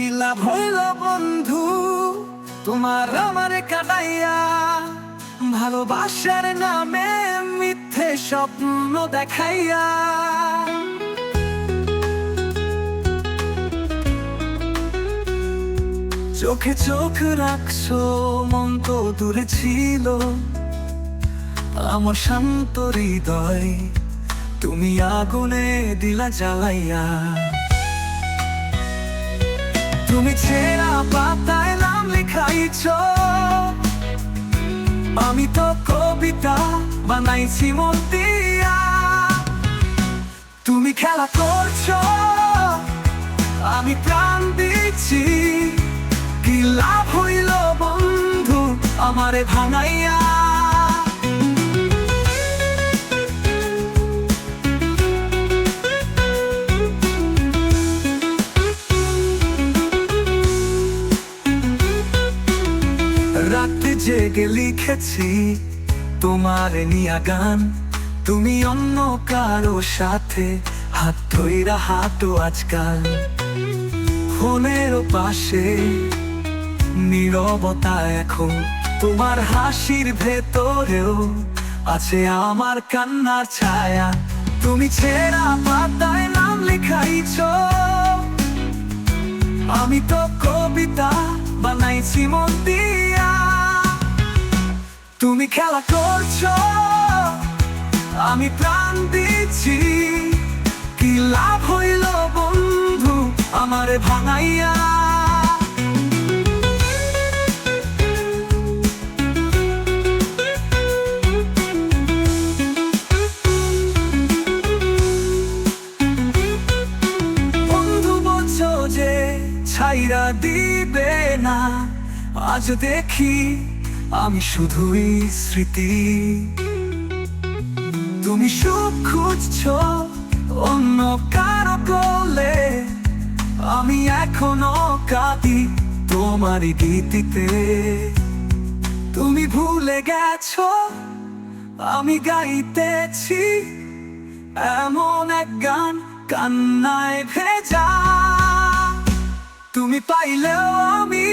কি লাভ বন্ধু, তোমার আমারে কাটাইয়া। ভালোবাসার নামে মিথ্যে স্বপ্ন দেখাইয়া। চোখে চোখ রাখছো, মন তো দূরে ছিল। আমার শান্ত হৃদয়, তুমি আগুনে দিলা জ্বালাইয়া। তুমি ছেঁড়া পাতায় নাম লেখাইছ। আমি তো কবিতা বানাইছি মন তুমি খেলা করছ, আমি প্রাণ দিচ্ছি। কি লাভ হইল বন্ধু আমারে ভাঙাইয়া? জেগে লিখেছি তোমার নিয়া গান। তুমি অন্য কারও সাথে হাত ধইরা হাঁটো আজকাল। ফোনের পাশে নীরবতা এখন। তোমার হাসির ভেতরেও আছে আমার কান্নার ছায়া। তুমি ছেঁড়া পাতায় নাম লেখাইছ। আমি তো কবিতা বানাইছি মন দিয়া তুমি খেলা করছ? আমি প্রাণ দিচ্ছি। কি লাভ হইল বন্ধু আমারে ভাঙাইয়া? বন্ধু বলছো যে ছাইরা দিবে না, আজ দেখি আমি শুধুই স্মৃতি। তুমি সুখ খুঁজছ অন্য কারও কোলে। আমি এখনও কাঁদি তোমারই গীতিতে তুমি ভুলে গেছ আমি গাইতেছি এমন এক গান কান্নায় ভেজা। তুমি পাইলেও আমি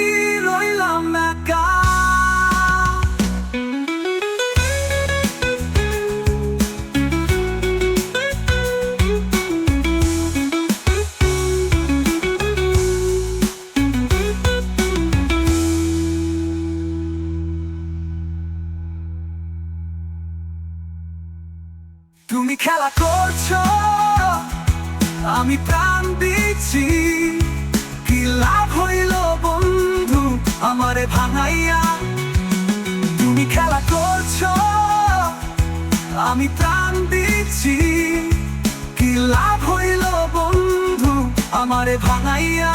তুমি খেলা করছ, আমি প্রাণ দিচ্ছি। কি লাভ হইল বন্ধু আমারে ভাঙাইয়া? তুমি খেলা করছ, আমি প্রাণ দিচ্ছি। কি লাভ হইল বন্ধু আমারে ভাঙাইয়া?